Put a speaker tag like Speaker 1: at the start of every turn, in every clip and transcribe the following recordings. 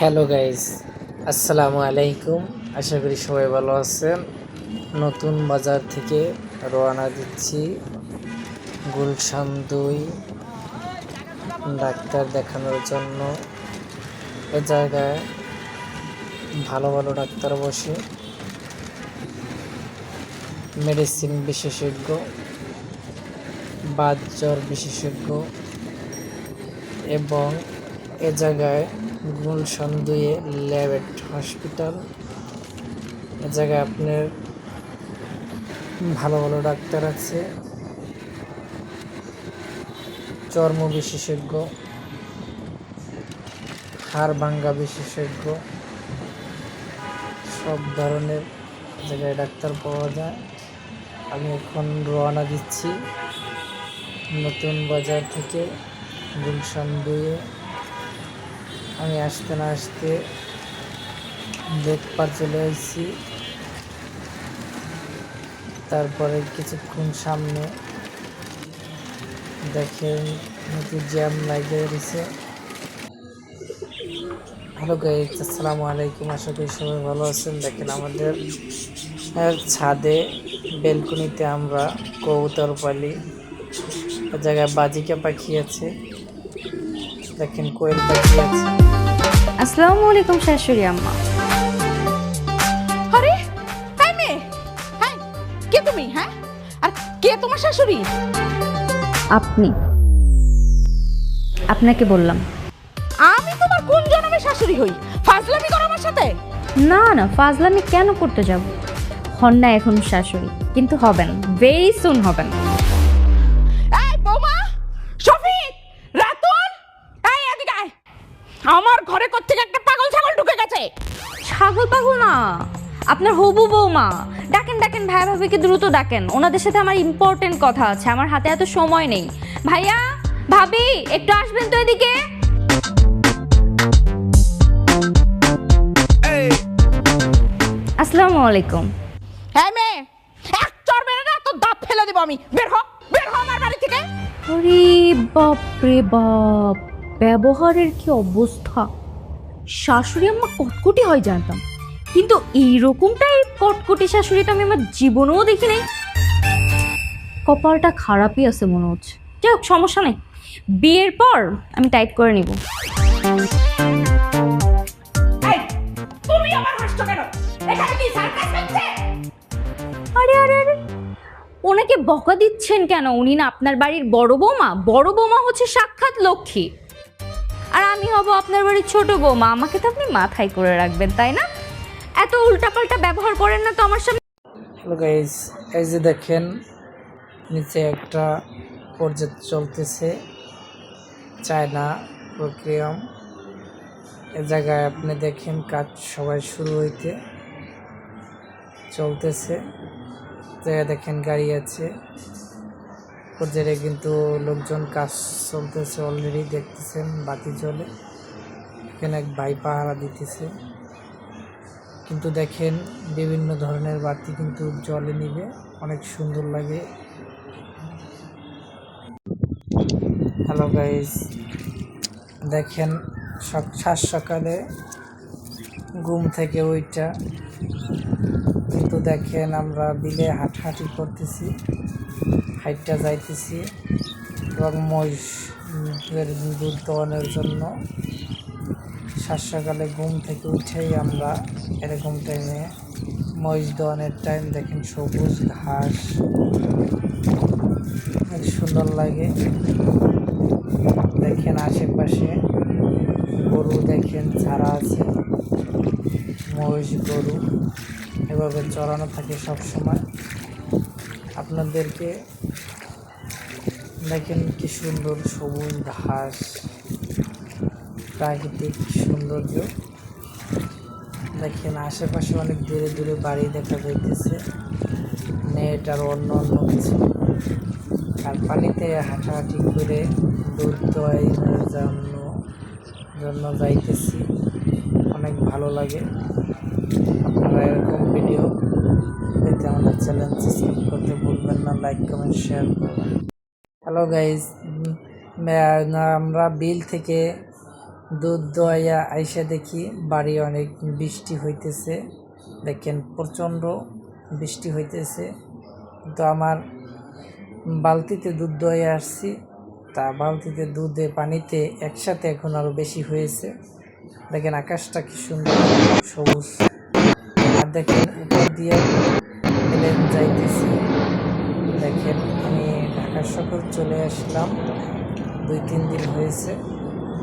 Speaker 1: Hello guys আসসালামু আলাইকুম। আশা করি সবাই ভালো আছেন। নতুন বাজার থেকে রওনা দিচ্ছি। গুলশান দুই ডাক্তার দেখানোর জন্য। এ জায়গায় ভালো ভালো ডাক্তার বসে। মেডিসিন বিশেষজ্ঞ, বাত জ্বর বিশেষজ্ঞ এবং এ জায়গায় গুলশান দুয়ে ল্যাবেট হসপিটাল। এ জায়গায় আপনার ভালো ভালো ডাক্তার আছে। চর্ম বিশেষজ্ঞ, হাড় ভাঙ্গা বিশেষজ্ঞ, সব ধরনের জায়গায় ডাক্তার পাওয়া যায়। আমি এখন রওনা দিচ্ছি নতুন বাজার থেকে গুলশান দুয়ে আমি আসতে না আসতে গেট পার চলে আসছি। তারপরে কিছুক্ষণ সামনে দেখেন নতুন জ্যাম লাগিয়ে রয়েছে হ্যালো গাইজ আসসালামু আলাইকুম। আশা করি সবাই ভালো আছেন। দেখেন আমাদের ছাদে বেলকনিতে আমরা কবুতর পালি। জায়গায় বাজিকা পাখি আছে। দেখেন কোয়েল পাখি আছে।
Speaker 2: আসসালামু আলাইকুম শাশুড়ি আম্মা।
Speaker 3: আরে হ্যাঁ মেয়ে হ্যাঁ কে তুমি হ্যাঁ? আর কে তোমার শাশুড়ি?
Speaker 2: আপনি। আপনাকে বললাম।
Speaker 3: আমি তোমার কোন জন্মের শাশুড়ি হই? ফাজলামি করো আমার সাথে।
Speaker 2: না না ফাজলামি কেন করতে যাব? হন না এখন শাশুড়ি কিন্তু হবেন ভেরি সুন হবেন।
Speaker 3: ছাগল
Speaker 2: পাগল না। আপনার হবু বৌমা। ডাকেন ডাকেন ভাই ভাবিকে দ্রুত ডাকেন। ওনাদের সাথে আমার ইম্পর্টেন্ট কথা আছে। আমার হাতে এত সময় নেই। ভাইয়া ভাবি একটু আসবেন তো এদিকে? আসসালামু আলাইকুম।
Speaker 3: হ্যাঁ মেয়ে এক চর মেরে না তো দাঁত ফেলে দেবো আমি। বের হ বের হ আমার বাড়ি থেকে।
Speaker 2: আরে বাপ রে বাপ ব্যবহারের কি অবস্থা? শাশুড়ি আম্মা কটকটি হয় জানতাম। কিন্তু এইরকমটাই কটকটি শাশুড়ি তো আমি আমার জীবনেও দেখি নাই। কপালটা খারাপই আছে মনে হচ্ছে। যাই হোক সমস্যা নেই। বিয়ের পর আমি টাইট করে নিব।
Speaker 3: আমার
Speaker 2: আরে আরে আরে। ওনাকে বকা দিচ্ছেন কেন? উনি না আপনার বাড়ির বড় বৌমা। বড় বৌমা হচ্ছে সাক্ষাৎ লক্ষ্মী। আমি হব আপনার বাড়ির ছোট বৌমা। আমাকে তো আপনি মাথায় করে রাখবেন, তাই না? এত উল্টাপাল্টা ব্যবহার করেন না তো আমার সামনে।
Speaker 1: গাইজ এই যে দেখেন, নিচে একটা প্রজেক্ট চলতেছে, চায়না প্রক্রিয়াম। এ জায়গায় আপনি দেখেন কাজ সবাই শুরু হইতে চলতেছে। জায়গায় দেখেন গাড়ি আছে। প্রজেক্টে কিন্তু লোকজন কাজ চলতেছে অলরেডি দেখতেছেন, বাতি জ্বলে। এখানে এক ভাই পাহারা দিতেছে। কিন্তু দেখেন, বিভিন্ন ধরনের বাতি কিন্তু জলে নিবে। অনেক সুন্দর লাগে। হ্যালো গাইজ দেখেন সাত সকালে ঘুম থেকে ওইটা কিন্তু দেখেন, আমরা বিলে হাঁটাহাঁটি করতেছি। হাইটটা যাইতেছি এবং মহিষের দুধ দোয়ানোর জন্য সকালে ঘুম থেকে উঠেই আমরা এরকম টাইমে মহিষ দোয়ানের টাইম দেখেন সবুজ ঘাস। সুন্দর লাগে। দেখেন আশেপাশে গরু দেখেন ছাড়া আছে, মহিষ, গরু। এভাবে চড়ানো থাকে সব সময় আপনাদেরকে দেখেন কি সুন্দর সবুজ ঘাস, প্রাকৃতিক সৌন্দর্য। দেখেন আশেপাশে অনেক দূরে দূরে বাড়ি দেখা যাইতেছে, নেট আর অন্য অন্য কিছু। আর পানিতে হাঁটাহাঁটি করে দুধ জন্য জন্য যাইতেছি। অনেক ভালো লাগে। আপনারা এরকম ভিডিও পেতে আমাদের চ্যানেল সাবস্ক্রাইব করতে ভুলবেন না লাইক কমেন্ট শেয়ার করবেন। হ্যালো গাইজ আমরা বিল থেকে দুধ দোয়াইয়া আইসা দেখি বাড়ি অনেক বৃষ্টি হইতেছে। দেখেন, প্রচণ্ড বৃষ্টি হইতেছে। কিন্তু আমার বালতিতে দুধ দোয়াইয়া আসছি। তা বালতিতে দুধে পানিতে একসাথে এখন আরও বেশি হয়েছে। দেখেন, আকাশটা কি সুন্দর, সবুজ। আর দেখেন, উপর দিয়ে প্লেন যাইতেছি। দেখেন, আমি ঢাকা শহর চলে আসলাম। দুই, তিন দিন হয়েছে।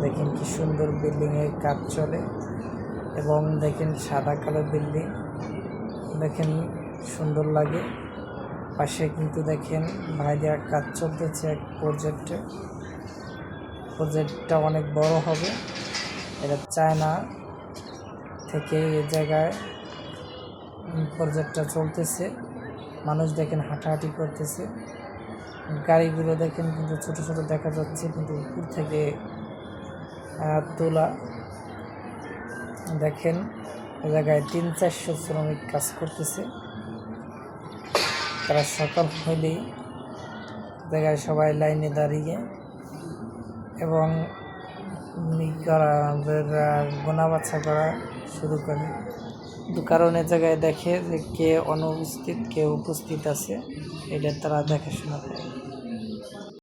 Speaker 1: দেখেন কি সুন্দর বিল্ডিংয়ের কাজ চলে এবং দেখেন সাদা কালো বিল্ডিং দেখেন সুন্দর লাগে। পাশে কিন্তু দেখেন ভাইদের কাজ চলতেছে এক প্রজেক্টে প্রজেক্টটা অনেক বড় হবে। এটা চায়না থেকে এই জায়গায় প্রজেক্টটা চলতেছে। মানুষ দেখেন হাঁটাহাঁটি করতেছে। গাড়িগুলো দেখেন কিন্তু ছোট ছোট দেখা যাচ্ছে, কিন্তু উপর থেকে তোলা। দেখেন, জায়গায় তিন চারশো শ্রমিক কাজ করতেছে। তারা সকাল হইলেই জায়গায় সবাই লাইনে দাঁড়িয়ে এবং গোনা বাছা করা শুরু করে। কিন্তু কারণ এ জায়গায় দেখে যে কে অনুপস্থিত, কে উপস্থিত আছে, এটা তারা দেখাশোনা করে।